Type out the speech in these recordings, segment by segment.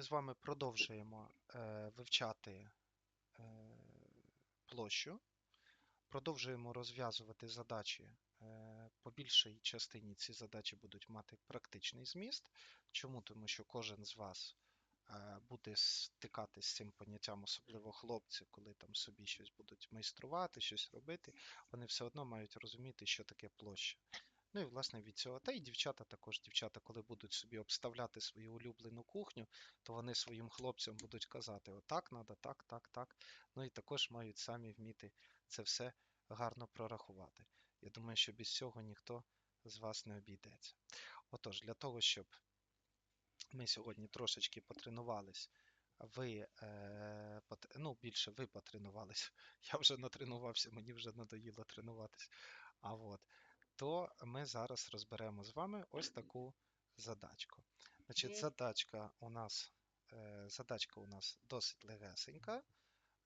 сьогодні з вами продовжуємо е, вивчати е, площу, продовжуємо розв'язувати задачі. Е, по більшій частині ці задачі будуть мати практичний зміст. Чому? Тому що кожен з вас е, буде стикатись з цим поняттям, особливо хлопці, коли там собі щось будуть майструвати, щось робити, вони все одно мають розуміти, що таке площа. Ну і власне від цього. Та й дівчата також, дівчата, коли будуть собі обставляти свою улюблену кухню, то вони своїм хлопцям будуть казати: отак треба, так, так, так. Ну і також мають самі вміти це все гарно прорахувати. Я думаю, що без цього ніхто з вас не обійдеться. Отож, для того, щоб ми сьогодні трошечки потренувались, ви е, ну, більше ви потренувались. Я вже натренувався, мені вже надоїло тренуватись. А от то ми зараз розберемо з вами ось таку задачку. Значить, задачка у нас, е, задачка у нас досить легесенька.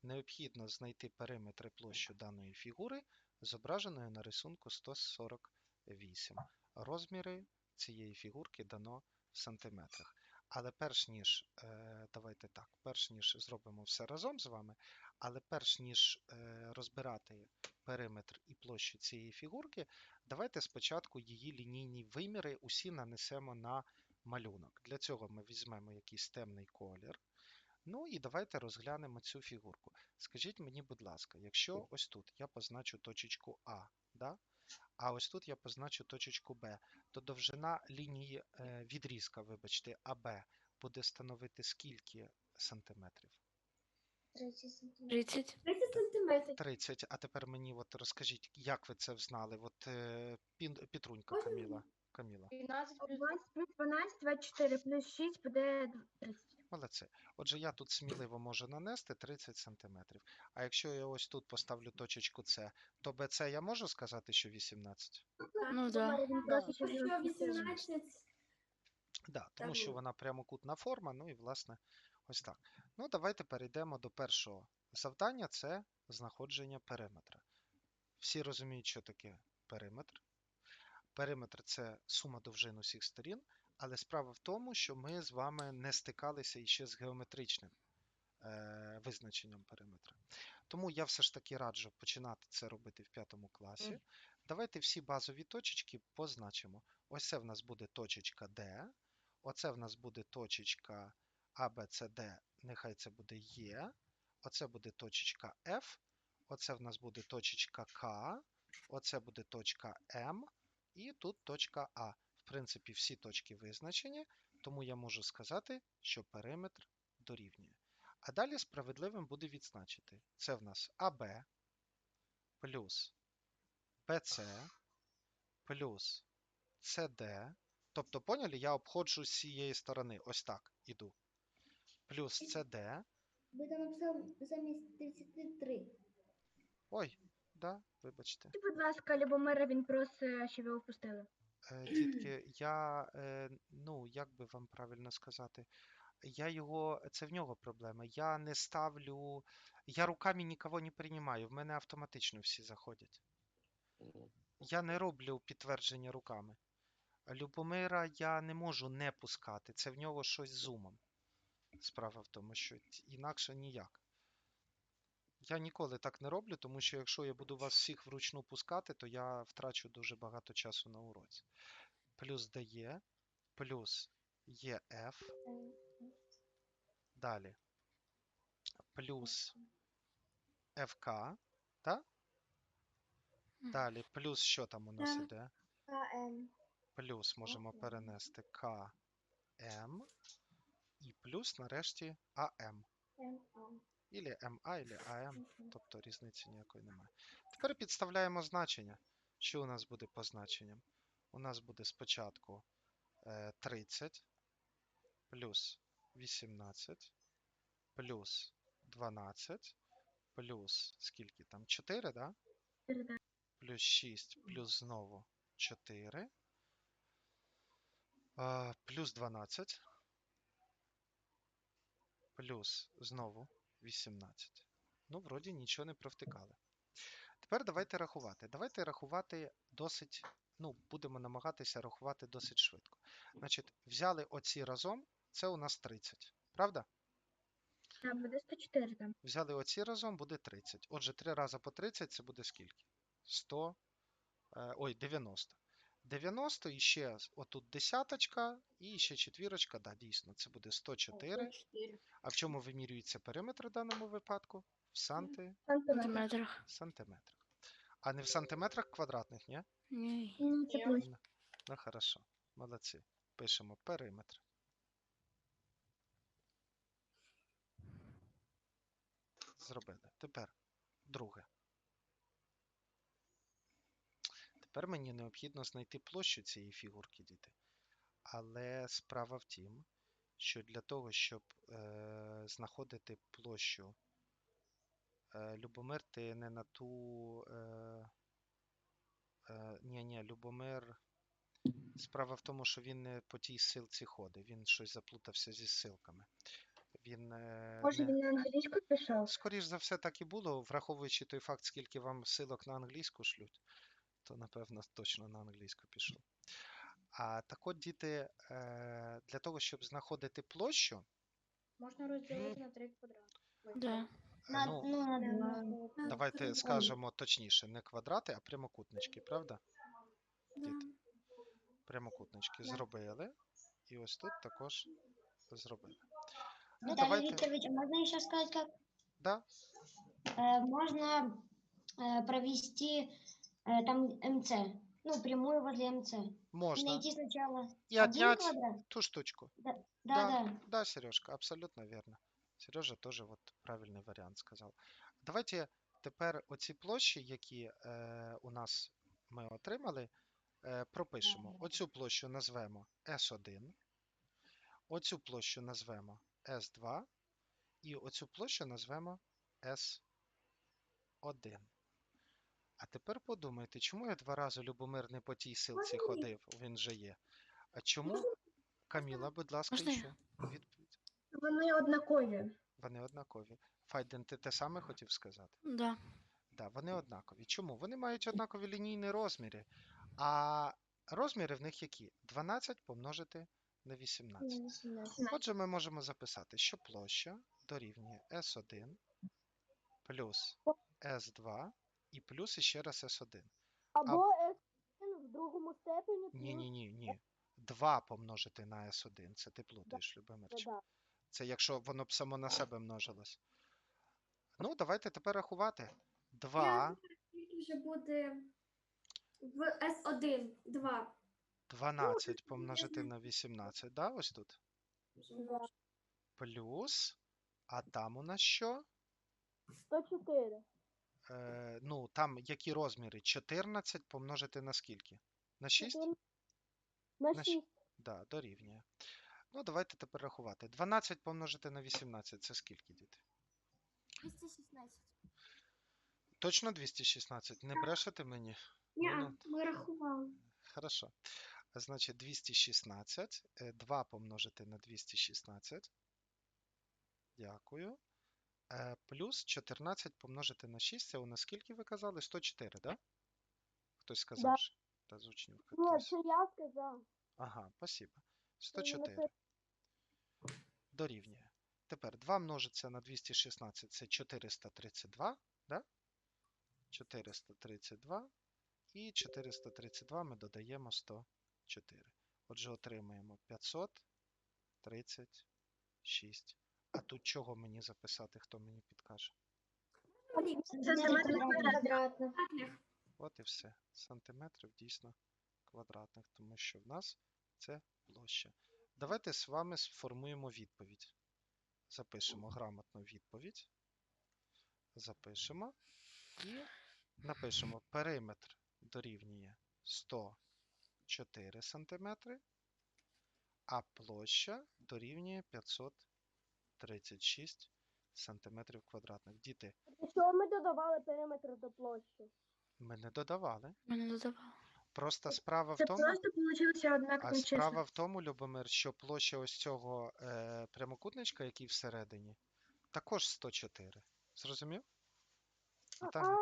Необхідно знайти периметр і площу даної фігури, зображеної на рисунку 148. Розміри цієї фігурки дано в сантиметрах. Але перш ніж, е, давайте так, перш ніж зробимо все разом з вами, але перш ніж е, розбирати периметр і площу цієї фігурки, давайте спочатку її лінійні виміри усі нанесемо на малюнок. Для цього ми візьмемо якийсь темний колір. Ну і давайте розглянемо цю фігурку. Скажіть мені, будь ласка, якщо ось тут я позначу точечку А, да? а ось тут я позначу точечку Б, то довжина лінії е, відрізка, вибачте, АБ буде становити скільки сантиметрів? 30 сантиметрів. 30. 30 сантиметрів. 30. А тепер мені от розкажіть, як ви це взнали? От е, Пін- Петрунька Можна Каміла. Каміла. 12 плюс 20 плюс 12, 24 плюс 6 буде 30. Молодці. Отже, я тут сміливо можу нанести 30 см. А якщо я ось тут поставлю точечку С, то БЦ я можу сказати, що 18? Ну да. Просить, щоб його 18. Да, тому що вона прямокутна форма, ну і власне ось так. Ну, давайте перейдемо до першого завдання це знаходження периметра. Всі розуміють, що таке периметр. Периметр це сума довжин усіх сторін, але справа в тому, що ми з вами не стикалися іще з геометричним е, визначенням периметра. Тому я все ж таки раджу починати це робити в п'ятому класі. Мгм. Давайте всі базові точечки позначимо. Ось це в нас буде точечка D, оце в нас буде точечка А, Б, С, Д, нехай це буде Е, оце буде точечка F, оце в нас буде точечка К, оце буде точка М, і тут точка А. В принципі, всі точки визначені, тому я можу сказати, що периметр дорівнює. А далі справедливим буде відзначити. Це в нас АБ плюс БЦ плюс СД. Тобто, поняли, я обходжу з цієї сторони. Ось так іду. Плюс СД. Ви там написали замість 33. Ой, да, вибачте. І, будь ласка, Любомира, він просить, щоб його впустили. Е, Дітки, я, е, ну, як би вам правильно сказати, я його, це в нього проблема. Я не ставлю, я руками нікого не приймаю, в мене автоматично всі заходять. Я не роблю підтвердження руками. Любомира я не можу не пускати, це в нього щось з зумом. Справа в тому, що інакше ніяк. Я ніколи так не роблю, тому що якщо я буду вас всіх вручну пускати, то я втрачу дуже багато часу на уроці. Плюс DE, плюс EF, далі. Плюс FK, так? Далі, плюс що там у нас іде? КМ. Плюс можемо перенести KM і плюс нарешті. МА. Ілі MA, ілі AM, тобто різниці ніякої немає. Тепер підставляємо значення. Що у нас буде по значенням? У нас буде спочатку е, 30 плюс 18 плюс 12 плюс скільки там? 4, да? Передай. плюс 6, плюс знову 4, плюс 12, плюс знову 18. Ну, вроді нічого не провтикали. Тепер давайте рахувати. Давайте рахувати досить, ну, будемо намагатися рахувати досить швидко. Значить, взяли оці разом, це у нас 30. Правда? Там буде 104 там. Взяли оці разом, буде 30. Отже, 3 рази по 30 це буде скільки? 100. е, Ой, 90. 90 і ще отут десяточка, і ще четвірочка. Да, дійсно, це буде 104. А в чому вимірюється периметр в даному випадку? В санти... сантиметрах. сантиметрах. А не в сантиметрах квадратних, ні? Ні. Ні. Ну, Ну, хорошо. Молодці. Пишемо периметр. Зробили. Тепер друге. Тепер мені необхідно знайти площу цієї фігурки, діти. Але справа в тім, що для того, щоб е, знаходити площу, е, Любомир, ти не на ту. Е, е, ні, ні, Любомир. Справа в тому, що він не по тій силці ходить, він щось заплутався зі силками. Він е, Може не... він на англійську пішов? Скоріш за все, так і було, враховуючи той факт, скільки вам силок на англійську шлють, то напевно точно на англійську пішов. А так от, діти, е, для того, щоб знаходити площу, Можна розділити на три квадрати. Да. е, На, ну, ну, на, на, давайте скажемо точніше, не квадрати, а прямокутнички, правда? Діти? Прямокутнички Да. зробили. І ось тут також зробили. Ну, Виталий давайте. Викторович, а можно еще сказать, как Да, э, можно э, провести э, там МЦ, ну, прямую возле МЦ. можна. Найти сначала один отнять квадрат. ту штучку. Да, Да. да. Да, Сережка, абсолютно верно. Сережа теж от правильний варіант сказав. Давайте тепер оці площі, які е, у нас ми отримали, е, пропишемо. Оцю площу назвемо S1, оцю площу назвемо S2, і оцю площу назвемо S1. А тепер подумайте, чому я два рази Любомир не по тій силці ходив, він же є. А чому? Каміла, будь ласка, Можна я? ще відповідь. Вони однакові. Вони однакові. Файден, ти те саме хотів сказати? Да. Да, вони однакові. Чому? Вони мають однакові лінійні розміри. А розміри в них які? 12 помножити на 18. Отже, ми можемо записати, що площа дорівнює S1 плюс S2 і плюс іще раз S1. Або S1 в другому степені Ні, ні, ні, ні. 2 помножити на S1. Це ти плутаєш, Любомирчик. да. Це якщо воно б само на себе множилось. Ну, давайте тепер рахувати. 2, Скільки вже буде в S1 2. 12 помножити на 18, да, ось тут. Плюс, а там у нас що? 104. Е, ну, там які розміри? 14 помножити на скільки? На 6? На На 6. Да, дорівнює. Ну, давайте тепер рахувати. 12 помножити на 18 це скільки, діти? 216. Точно 216? Не брешете мені? Ні, Ну, ми рахували. Хорошо. Значить, 216. 2 помножити на 216. Дякую. Е, Плюс 14 помножити на 6. Це у нас скільки ви казали? 104, да? Хтось сказав? ще? Та з учнів. Ні, хтось. це я сказав. Ага, спасибо. 104. Дорівнює. Тепер 2 множиться на 216 це 432, да? 432. І 432 ми додаємо 104. Отже, отримаємо 536. А тут чого мені записати, хто мені підкаже? Сантиметри квадратні. Квадратних. От і все. Сантиметрів дійсно квадратних, тому що в нас це площа. Давайте з вами сформуємо відповідь. Запишемо грамотну відповідь. Запишемо і напишемо периметр дорівнює 104 см, а площа дорівнює 536 см квадратних. Діти, Що ми додавали периметр до площі? ми не додавали. Мене додавав. Просто справа в Це тому. просто А справа числа. в тому, Любомир, що площа ось цього е, прямокутничка, який всередині, також 104. Зрозумів? І там,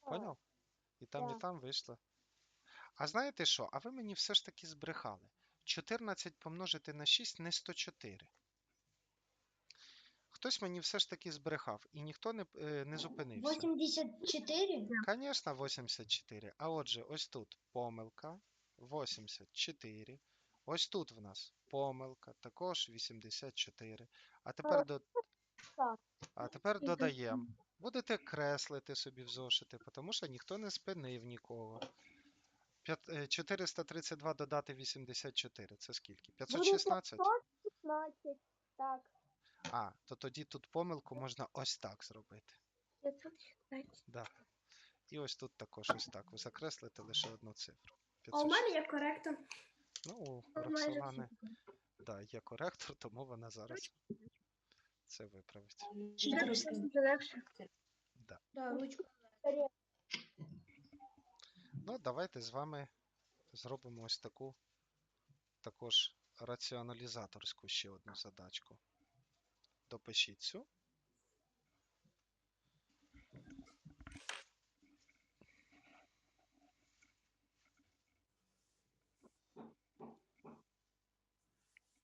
поняв? І там, і так. там вийшло. А знаєте що? А ви мені все ж таки збрехали. 14 помножити на 6 не 104. Хтось мені все ж таки збрехав, і ніхто не, е, не зупинився. 84? Звісно, 84. А отже, ось тут помилка 84. Ось тут в нас помилка, також 84. А тепер, до... а тепер додаємо. Будете креслити собі в зошити, тому що ніхто не спинив нікого. Е, 432 додати 84. Це скільки? 516? 16. Так. А, то тоді тут помилку можна ось так зробити. 516. Да. І ось тут також ось так. Ви закреслите лише одну цифру. А у 506. мене є коректор. Ну, у майже Роксолани да, є коректор, тому вона зараз це виправить. Дуже легше. Да. Да, ручку. Ну, давайте з вами зробимо ось таку також раціоналізаторську ще одну задачку. Допишіть цю.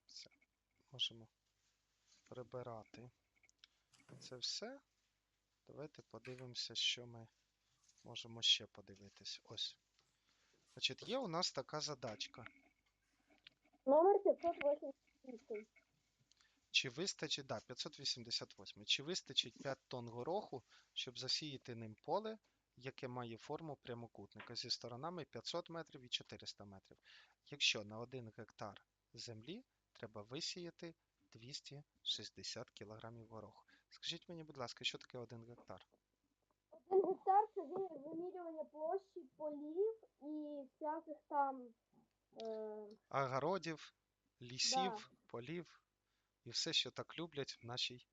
Все. Можемо прибирати це все. Давайте подивимося, що ми можемо ще подивитись. Ось. Значить, є у нас така задачка. Номер 588. Чи вистачить, да, 588. Чи вистачить 5 тонн гороху, щоб засіяти ним поле, яке має форму прямокутника зі сторонами 500 метрів і 400 метрів? Якщо на 1 гектар землі треба висіяти 260 кг гороху. Скажіть мені, будь ласка, що таке 1 гектар? Один гектар це вимірювання площі полів і всяких там. Е, Огородів, лісів, полів і все, що так люблять в нашій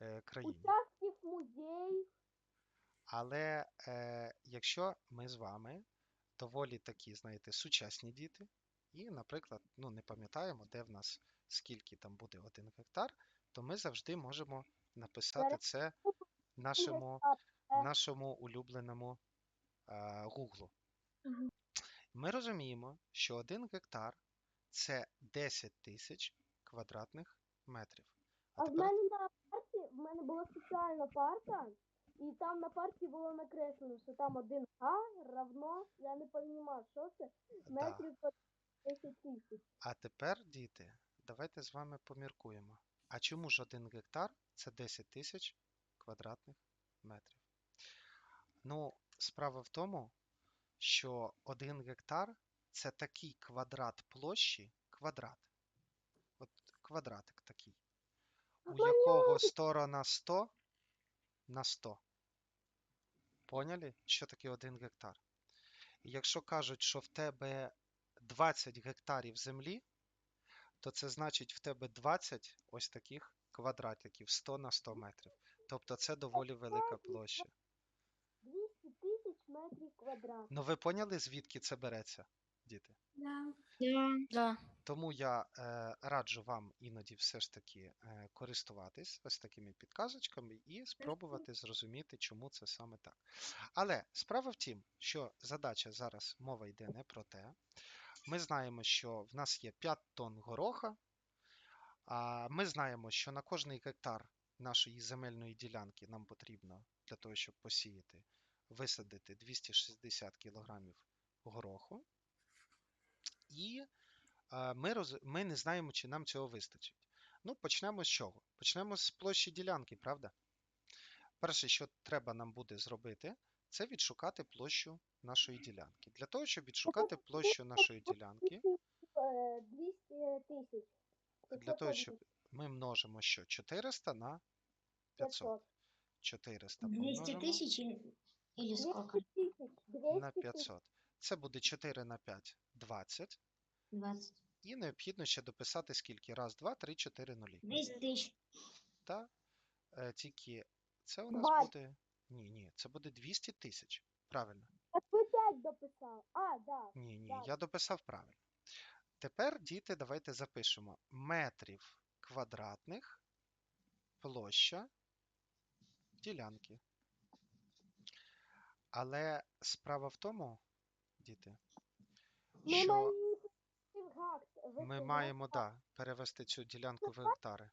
е, країні. участків музеїв. Але е, якщо ми з вами доволі такі, знаєте, сучасні діти, і, наприклад, ну, не пам'ятаємо, де в нас скільки там буде один гектар, то ми завжди можемо написати це нашому, нашому улюбленому е, гуглу. Ми розуміємо, що один гектар це 10 тисяч квадратних метрів. А А в мене на парті, в мене була спеціальна парта, і там на парті було накреслено, що там один А равно, я не розумів, що це, метрів по 10 тисяч. А тепер, діти, давайте з вами поміркуємо. А чому ж один гектар це 10 тисяч квадратних метрів? Ну, справа в тому, що один гектар це такий квадрат площі, квадрат. Квадратик такий, у якого сторона 100 на 100. Поняли, що таке один гектар? І якщо кажуть, що в тебе 20 гектарів землі, то це значить в тебе 20 ось таких квадратиків 100 на 100 метрів. Тобто це доволі велика площа. 200 тисяч метрів квадратних. Ну ви поняли, звідки це береться, діти? Да. Да. Тому я е, раджу вам іноді все ж таки е, користуватись ось такими підказочками і спробувати зрозуміти, чому це саме так. Але справа в тім, що задача зараз мова йде не про те. Ми знаємо, що в нас є 5 тонн гороха, ми знаємо, що на кожний гектар нашої земельної ділянки нам потрібно для того, щоб посіяти, висадити 260 кілограмів гороху. І ми, роз... ми не знаємо, чи нам цього вистачить. Ну, почнемо з чого? Почнемо з площі ділянки, правда? Перше, що треба нам буде зробити, це відшукати площу нашої ділянки. Для того, щоб відшукати площу нашої ділянки, Е, 200 тисяч. для того, щоб ми множимо що? 400 на 500. 400 200 помножимо тысяч или, или сколько? 200 тисяч. 200 на 500. Це буде 4 на 5 – 20. 20. І необхідно ще дописати скільки? Раз, два, три, чотири нулі. 200 тысяч. Та е, тільки це у нас Двадцять. буде. Ні, ні, це буде 200 тисяч. Правильно. Так ви 5 дописав. А, да. Ні, ні, Так. я дописав правильно. Тепер, діти, давайте запишемо метрів квадратних площа ділянки. Але справа в тому, діти, Ми що маємо її перевести в гакт. Ми маємо да, перевести цю ділянку в гектари.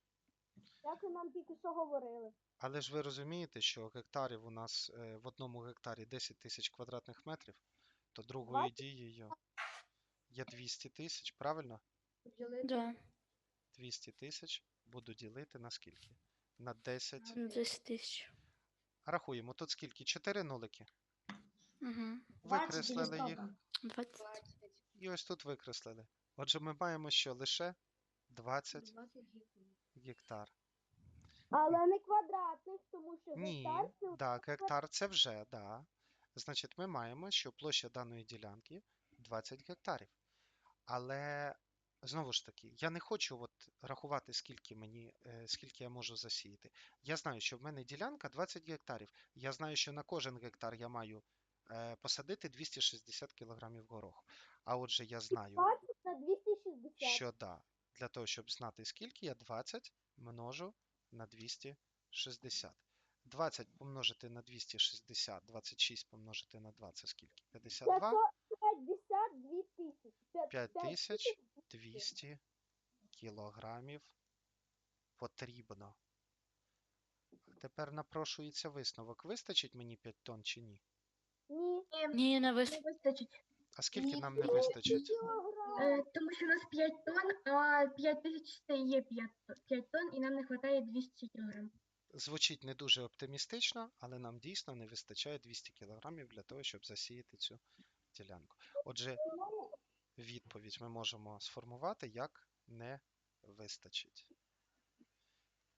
Як ви нам тільки що говорили. Але ж ви розумієте, що гектарів у нас е, в одному гектарі 10 тисяч квадратних метрів, то другою Двадцять? дією є 200 тисяч, правильно? Да, 200 тисяч буду ділити на скільки? На 10. 10 тисяч. Рахуємо, тут скільки? 4 нулики. Угу. Викреслили їх. 20. І ось тут викреслили. Отже, ми маємо, що лише 20 гектар. Але не квадратних, тому що Ні, гектар це так, гектар це вже, да. Значить, ми маємо, що площа даної ділянки 20 гектарів. Але знову ж таки, я не хочу от рахувати, скільки мені, е, скільки я можу засіяти. Я знаю, що в мене ділянка 20 гектарів. Я знаю, що на кожен гектар я маю е, посадити 260 кілограмів гороху. А отже, я знаю, 20 на 260. що да, для того, щоб знати, скільки я 20 множу на 260. 20 помножити на 260, 26 помножити на 2 це скільки? 52? 52 тисячі. 5200 кілограмів потрібно. Тепер напрошується висновок. Вистачить мені 5 тонн чи ні? Ні. Ні, не вистачить. А скільки нам не вистачить? Е, тому що у нас 5 тонн, а 5 тисяч це є 5, 5 тонн, і нам не вистачає 200 кілограм. Звучить не дуже оптимістично, але нам дійсно не вистачає 200 кілограмів для того, щоб засіяти цю ділянку. Отже, відповідь ми можемо сформувати як не вистачить.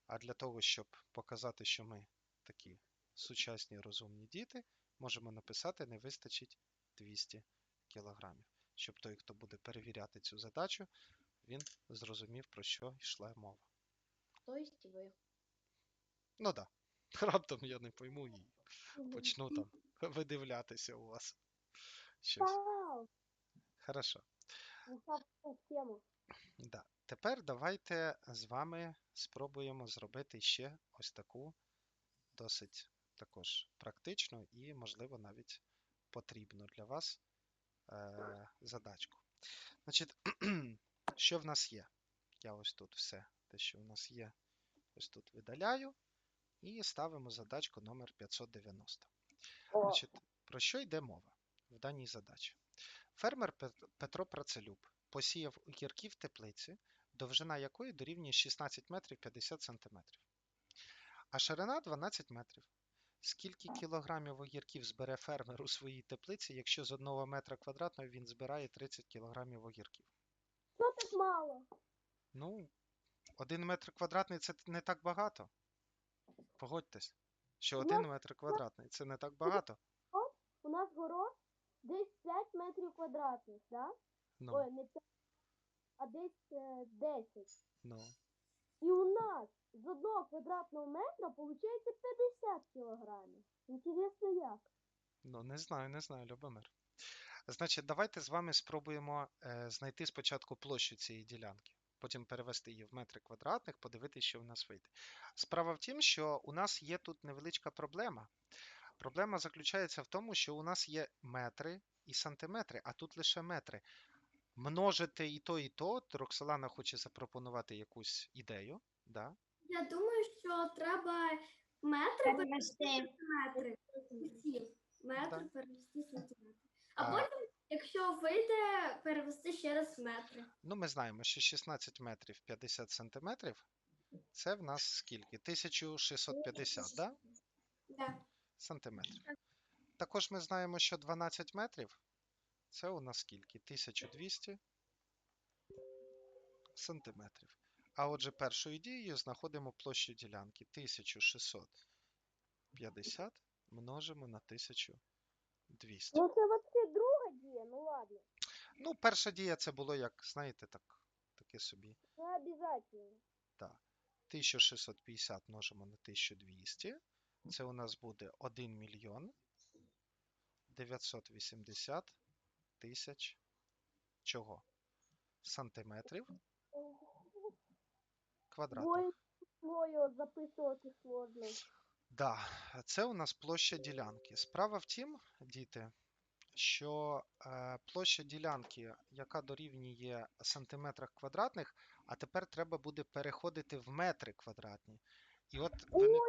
А для того, щоб показати, що ми такі сучасні розумні діти, можемо написати не вистачить 200 кілограмів. Щоб той, хто буде перевіряти цю задачу, він зрозумів, про що йшла мова. То есть ви. Ну так. Да. Раптом я не пойму і почну там видивлятися у вас. Щось. Хорошо. Тему. Да. Тепер давайте з вами спробуємо зробити ще ось таку досить також практичну і, можливо, навіть потрібну для вас е- задачку. Значить, що в нас є? Я ось тут все, те, що в нас є, ось тут видаляю і ставимо задачку номер 590. Значить, про що йде мова в даній задачі? Фермер Петро Працелюб посіяв огірки в теплиці, довжина якої дорівнює 16 метрів 50 сантиметрів, а ширина 12 метрів. Скільки кілограмів огірків збере фермер у своїй теплиці, якщо з 1 метра квадратного він збирає 30 кілограмів огірків? Що так мало? Ну, 1 метр квадратний це не так багато. Погодьтесь, що Ну, 1 метр квадратний це не так багато. У нас город десь 5 метрів квадратних, да? Ну, Ой, не 5, а десь е, 10. ну. І у нас з одного квадратного метра виходить 50 кілограмів. Інтересно як? Ну, не знаю, не знаю, Любомир. Значить, давайте з вами спробуємо е, знайти спочатку площу цієї ділянки, потім перевести її в метри квадратних, подивитися, що в нас вийде. Справа в тім, що у нас є тут невеличка проблема. Проблема заключається в тому, що у нас є метри і сантиметри, а тут лише метри. Множити і то, і то. Роксолана хоче запропонувати якусь ідею. Да? Я думаю, що треба метри Перевести. сантиметри. Метр перевести сантиметри. А. А потім, якщо вийде, перевести ще раз метри. Ну, ми знаємо, що 16 метрів 50 сантиметрів це в нас скільки? 1650, да? Да. сантиметрів. Також ми знаємо, що 12 метрів це у нас скільки? 1200 сантиметрів. А отже, першою дією знаходимо площу ділянки 1650 множимо на 1200. Ну це взагалі друга дія, ну ладно. Ну, перша дія це було як, знаєте, так, таке собі. Це обов'язково. 1650 множимо на 1200. Це у нас буде 1 мільйон 980 тисяч чого? Сантиметрів квадратних. Двоє записувати сложно. Да, це у нас площа ділянки. Справа в тім, діти, що е, площа ділянки, яка дорівнює сантиметрах квадратних, А тепер треба буде переходити в метри квадратні. І от виник...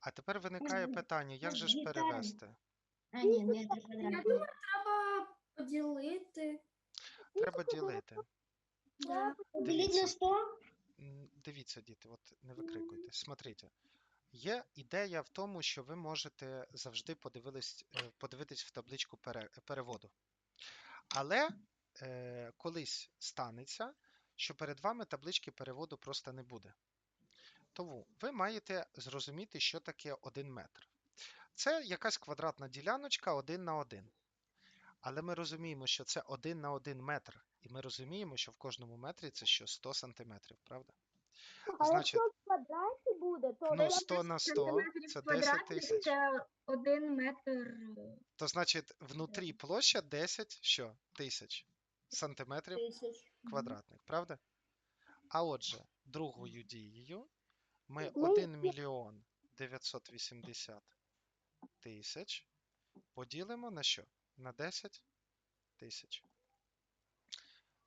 А тепер виникає питання, як же ж перевести? А, ні, метр квадратний. Треба поділити. Треба ділити. Да. Поділіть на 100? Дивіться, діти, от не викрикуйте. Смотрите. Є ідея в тому, що ви можете завжди подивились, е, подивитись в табличку переводу. Але е, колись станеться, що перед вами таблички переводу просто не буде. Тому ви маєте зрозуміти, що таке 1 метр. Це якась квадратна діляночка 1 на 1. Але ми розуміємо, що це 1 на 1 метр. І ми розуміємо, що в кожному метрі це що 100 сантиметрів, правда? А Значить, якщо в квадраті буде, то Ну, 100 на 100 Сантиметрів це 10 квадратних тисяч. Це метр. е, То значить, внутрі площа 10 що? тисяч сантиметрів квадратних, правда? А отже, другою дією Ми 1 мільйон 980 тисяч поділимо на що? На 10 тисяч.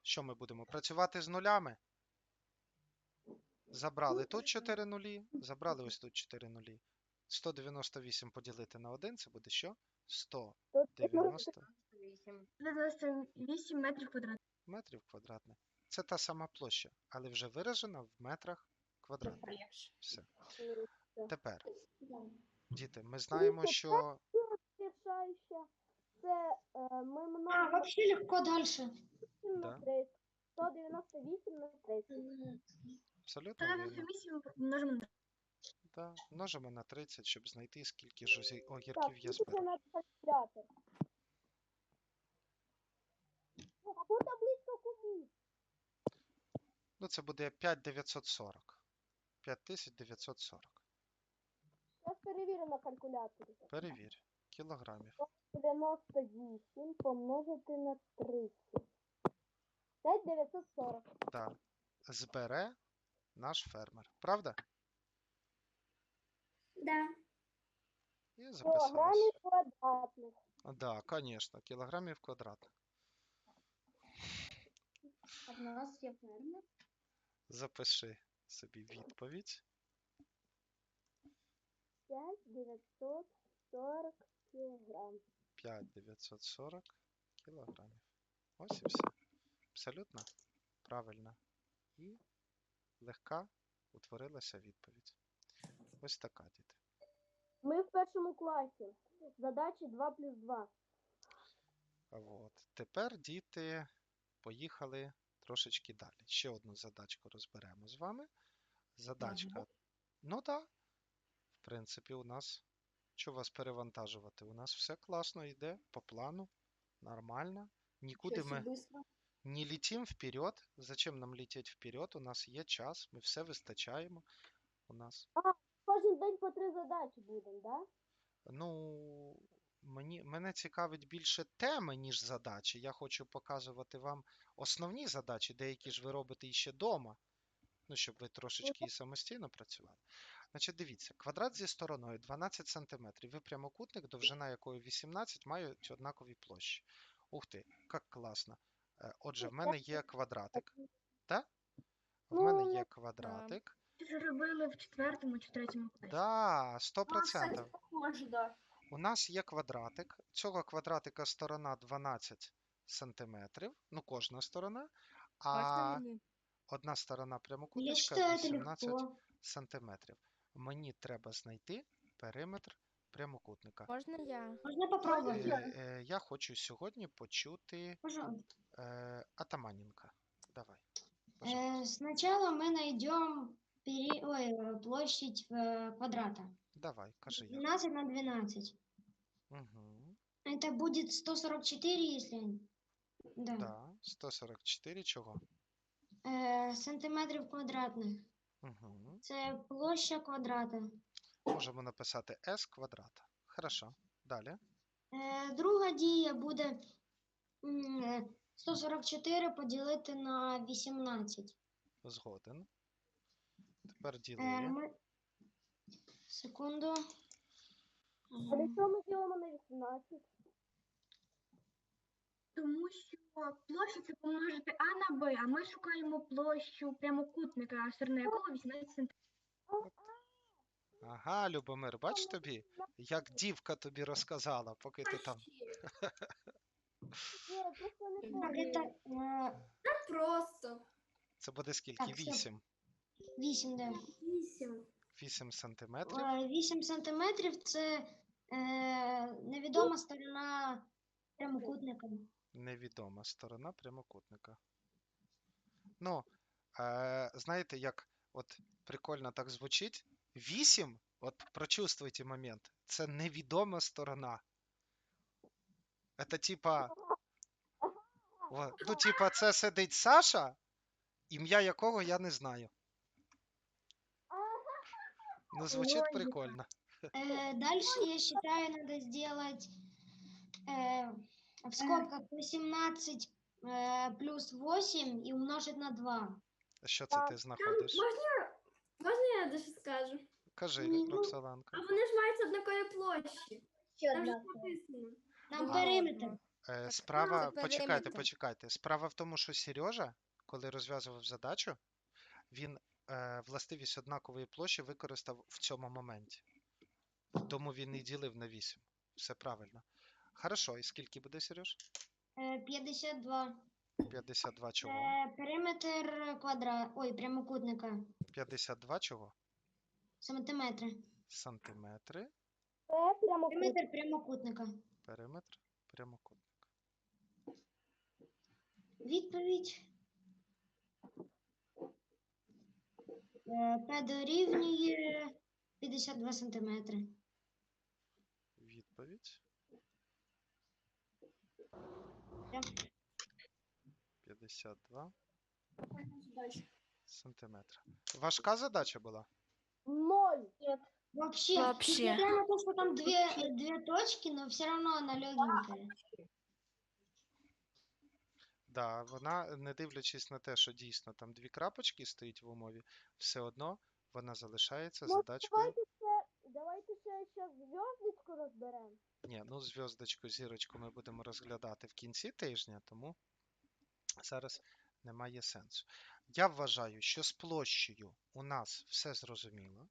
Що ми будемо? Працювати з нулями? Забрали тут 4 нулі, забрали ось тут 4 нулі. 198 поділити на 1, це буде що? 190 то 98 метрів квадратних. метрів квадратних. Це та сама площа, але вже виражена в метрах квадратних. Все. Тепер, діти, ми знаємо, що. Це е, ми А, вообще легко дальше. 8 Да. на 30. 198 на 30. абсолютно вірно. 198 множимо на Да, множимо на 30, щоб знайти, скільки ж озі- огірків є тільки зберу. на калькулятор. Ну, Або таблиця кубів. Ну, це буде 5940. 5940. Я перевірю на калькуляторі. Перевір. Кілограмів. 98 помножити на 30. 5940. Да. Збере наш фермер. Правда? Да. І записалось. Кілограмів квадратних. Да, конечно, кілограмів квадратних. А в нас є фермер. Запиши собі відповідь. 5940 кілограм. 5940 кілограмів. Ось і все. Абсолютно правильно. І легка утворилася відповідь. Ось така, діти. Ми в першому класі. Задачі 2 плюс 2. От. Тепер діти поїхали трошечки далі. Ще одну задачку розберемо з вами. Задачка. Ну так. В принципі, у нас. Що вас перевантажувати? У нас все класно йде по плану. Нормально. Нікуди ми не летим вперед. Зачем нам лететь вперед? У нас є час, ми все вистачаємо. У нас. Кожен день по три задачі будемо, да? Ну, мені, мене цікавить більше теми, ніж задачі. Я хочу показувати вам основні задачі, деякі ж ви робите іще вдома. Ну, щоб ви трошечки і самостійно працювали. Значить, дивіться, квадрат зі стороною 12 см і прямокутник, довжина якої 18, мають однакові площі. Ух ти, як класно. Е, Отже, в мене є квадратик. Так? В мене Ну, є квадратик. Це ж робили в четвертому чи третьому класі. Да, 100%. У нас є квадратик. Цього квадратика сторона 12 сантиметрів. Ну, кожна сторона. А одна сторона прямокутничка 18 легко. сантиметрів. Мені треба знайти периметр прямокутника. Можна я? Можно Е, попробовать? е, я хочу сьогодні почути Пожалуйста. е, Атаманенка. Давай. пожалуйста. Э, Сначала мы найдем пери... Ой, э, площадь э, квадрата. Давай, кажи я. 12 на 12. Угу. Это будет 144, если... Да. Да, 144 чого? Э, сантиметрів квадратних. Угу. Це площа квадрата. Можемо написати s квадрат. Хорошо. Далі. Е, друга дія буде м, е, 144 поділити на 18. Згоден. Тепер Е, ділили. ми... Секунду. А для чого ми ділимо на 18? Тому що площа це помножити А на Б, а ми шукаємо площу прямокутника, сторона якого 18 см. Ага, Любомир, бач тобі, як дівка тобі розказала, поки ти там. Так, это э, Просто. Це буде скільки? Так, все. 8. 8, да. Вісім. 8 сантиметрів. Е, 8 сантиметрів це е, невідома сторона прямокутника. Невідома сторона прямокутника. Ну, е, знаєте, як от прикольно так звучить. 8, от прочувствуйте момент, це невідома сторона. Це типа. во- Ну, типа, це сидить Саша, ім'я якого я не знаю. Ну, звучить Логіка. прикольно. Э, дальше, я считаю, надо сделать э, в скобках 18 э, плюс 8 и умножить на 2. Що це ти знаходиш? Можна, можна я дещо скажу? Кажи, Ні, ну, Роксоланка. А вони ж мають однакові площі. Там же написано. Там А. периметр. Е, Справа, почекайте, почекайте. Справа в тому, що Сережа, коли розв'язував задачу, він е, властивість однакової площі використав в цьому моменті. Тому він і ділив на 8. Все правильно. Хорошо, і скільки буде, Сереж? Э, 52. 52 чого? Э, периметр квадрат. Ой, прямокутника. 52 чого? Сантиметри. Сантиметри. Периметр прямокутника. Периметр прямокутник. Відповідь. Е, П дорівнює 52 сантиметри. Відповідь. Так. 52 сантиметра. Важка задача була? ноль. Вообще, Вообще. несмотря на то, что там две, две точки, но все равно она легенькая. Да, вона, не дивлячись на те, що дійсно там дві крапочки стоїть в умові, все одно вона залишається Ну, задачкою. Давайте ще, давайте ще зараз зв'язочку розберемо. Ні, ну зв'язочку, зірочку ми будемо розглядати в кінці тижня, тому зараз немає сенсу. Я вважаю, що з площею у нас все зрозуміло.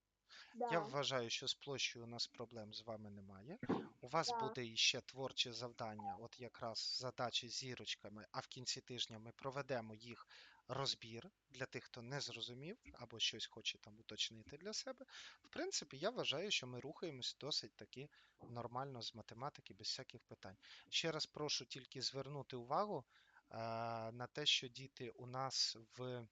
Да. Я вважаю, що з площею у нас проблем з вами немає. У вас Так. буде іще творче завдання, от якраз задачі з зірочками, а в кінці тижня ми проведемо їх розбір для тих, хто не зрозумів або щось хоче там уточнити для себе. В принципі, я вважаю, що ми рухаємось досить таки нормально з математики, без всяких питань. Ще раз прошу тільки звернути увагу е, на те, що діти у нас в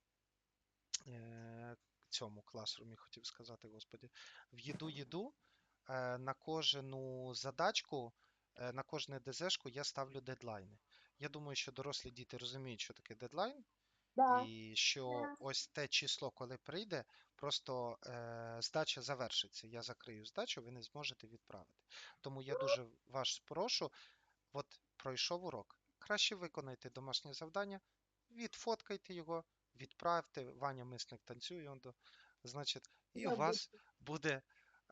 е, цьому класрумі, хотів сказати, господі, в їду-їду е, на кожну задачку, е, на кожне ДЗшку я ставлю дедлайни. Я думаю, що дорослі діти розуміють, що таке дедлайн, Да. і що ось те число, коли прийде, просто е, здача завершиться. Я закрию здачу, ви не зможете відправити. Тому я дуже вас прошу, от пройшов урок. Краще виконайте домашнє завдання, відфоткайте його, відправте. Ваня Мисник танцює. он Значить, і у вас буде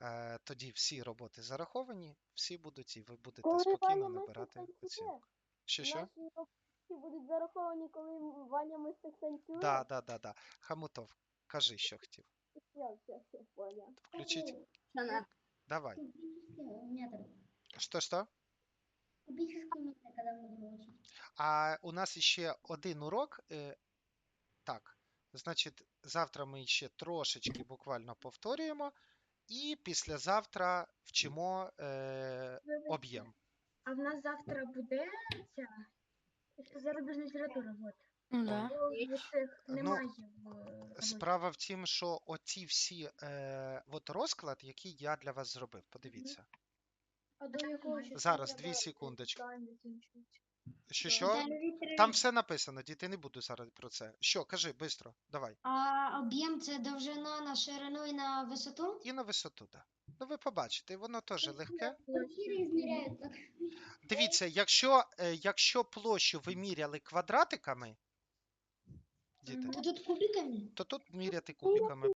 е, тоді всі роботи зараховані, всі будуть, і ви будете Коли спокійно Ваня Мисник набирати танцює, оцінку. Що що? Наші роботи будуть зараховані, коли Ваня Мисник танцює. Да, да, да, да. Хамутов, кажи, що хотів. Все, все, все, понял. Включить. Шана. Давай. Що що? Кубический когда мы будем учить. А у нас ще один урок. Е, так, значить, завтра ми ще трошечки буквально повторюємо, і післязавтра вчимо е, об'єм. А в нас завтра буде ця зарубіжна література. Вот. Ну да. Цих Ну, немає в. Справа в тім, що оці всі е, от розклад, який я для вас зробив. Подивіться. А до якого Зараз, дві секундочки. Що що? Там все написано, діти, не буду зараз про це. Що, кажи, швидко, давай. А об'єм це довжина на ширину і на висоту? І на висоту, да. Ну, ви побачите, воно теж легке. Дивіться, якщо, е, якщо площу ви міряли квадратиками, діти, То тут кубиками? то тут міряти кубиками